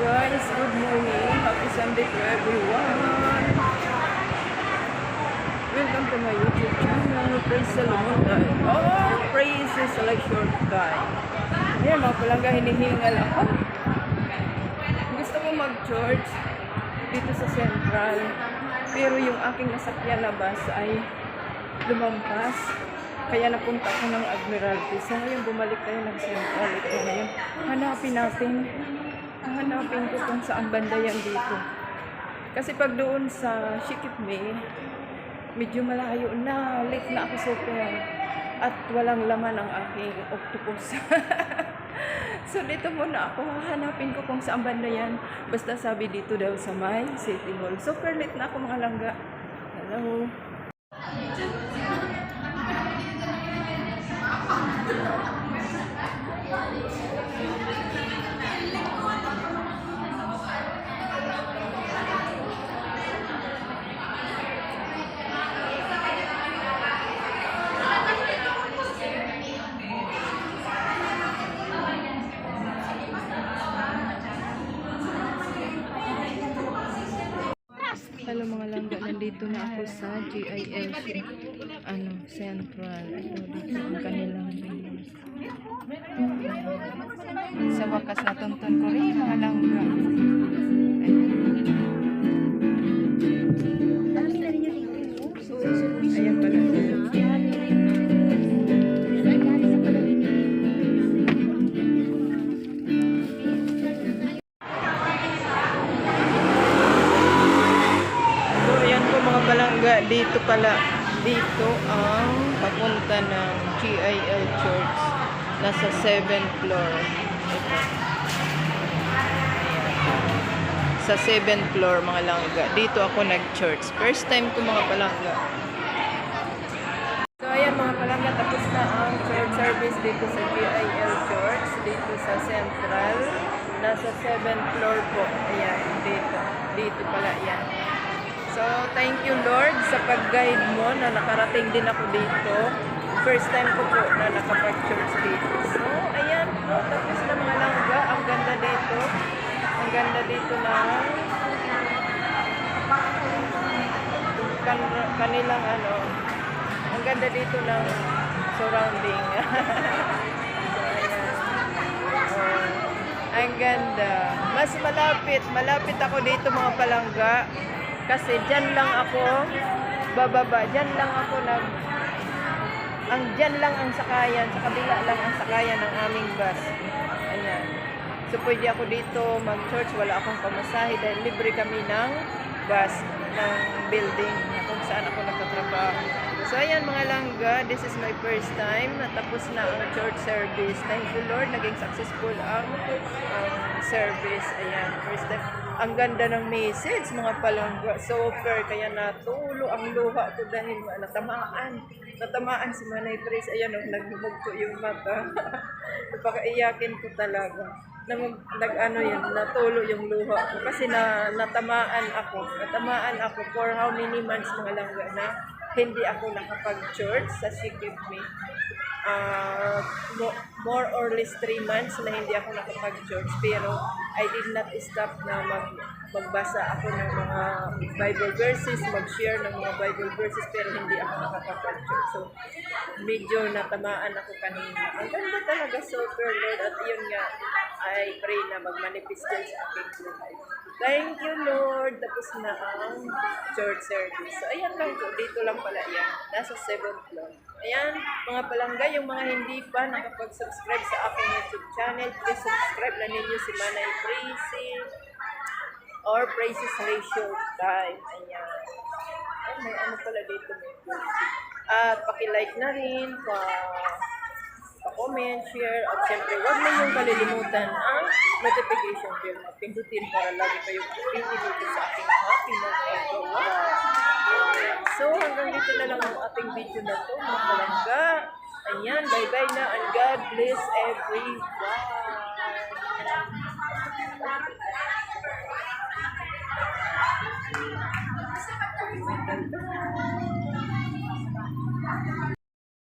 guys, good morning. Happy Sunday to everyone. Welcome to my YouTube channel. Praise the Lord. Oh, praise is like short guy. Ayan, mga palangga, hinihingal ako. Gusto ko mag-church dito sa Central. Pero yung aking nasakyan na bus ay lumampas. Kaya napunta ako ng Admiralty. So ngayon bumalik tayo ng Central. Ito ngayon. Hanapin natin. Hanapin ko kung saan banda yan dito. Kasi pag doon sa Shikip May, medyo malayo na. Late na ako super. At walang laman ang aking octopus. so dito muna ako. Hanapin ko kung saan banda yan. Basta sabi dito daw sa may City Hall. Super late na ako mga langga. Hello mga langga, nandito na ako sa GIS ano, Central. Ito dito ang kanilang. Sa wakas natuntun ko rin mga langga. Palangga. Dito pala, dito ang papunta ng GIL Church. Nasa 7th floor. Ito. Sa 7th floor, mga langga. Dito ako nag-church. First time ko mga palangga. So, ayan mga palangga. Tapos na ang church service dito sa GIL Church. Dito sa Central. Nasa 7th floor po. Ayan, dito. Dito pala yan. So, thank you Lord sa pag-guide mo na nakarating din ako dito. First time ko po na nakapag-church dito. So, ayan po. Tapos na mga langga. Ang ganda dito. Ang ganda dito na kan kanilang ano. Ang ganda dito ng surrounding. Oh, ang ganda. Mas malapit. Malapit ako dito mga palangga. Kasi dyan lang ako bababa. Dyan lang ako nag... Ang dyan lang ang sakayan. Sa kabila lang ang sakayan ng aming bus. Ayan. So pwede ako dito mag-church. Wala akong pamasahe dahil libre kami ng bus ng building kung saan ako nagtatrabaho. So ayan mga langga, this is my first time. Natapos na ang church service. Thank you Lord, naging successful ang ang service. Ayan, first time. Ang ganda ng message, mga palangga. Super, kaya natulo ang luha ko dahil natamaan. Natamaan si Manay Trace. Ayan, oh, naghubog ko yung mata. Napakaiyakin ko talaga. Nang, nag ano yun, natulo yung luha ko. Kasi na, natamaan ako. Natamaan ako for how many months mga langga na hindi ako nakapag-church sa Sikip Me. Mo- more or less 3 months na hindi ako nakapag-church. Pero I did not stop na mag magbasa ako ng mga Bible verses, mag-share ng mga Bible verses, pero hindi ako nakakapag-church. So, medyo natamaan ako kanina. Ang ganda talaga, super Lord. At yun nga, I pray na mag-manifest sa aking buhay. Thank you, Lord. Tapos na ang church service. So, ayan lang po. Dito lang pala yan. Nasa 7th floor. Ayan, mga palangga, yung mga hindi pa nakapag-subscribe sa aking YouTube channel, please subscribe na ninyo si Manay Praisy or Praises Ratio Time. Ayan. Ay, may ano pala dito. May. At pakilike na rin, pa pa-comment, share, at syempre, huwag na yung kalilimutan ang notification bell na pindutin para lagi kayo updated dito sa aking happy magpagawa. So, hanggang dito na lang ang ating video na to, mga palangga. Ayan, bye-bye na and God bless everyone.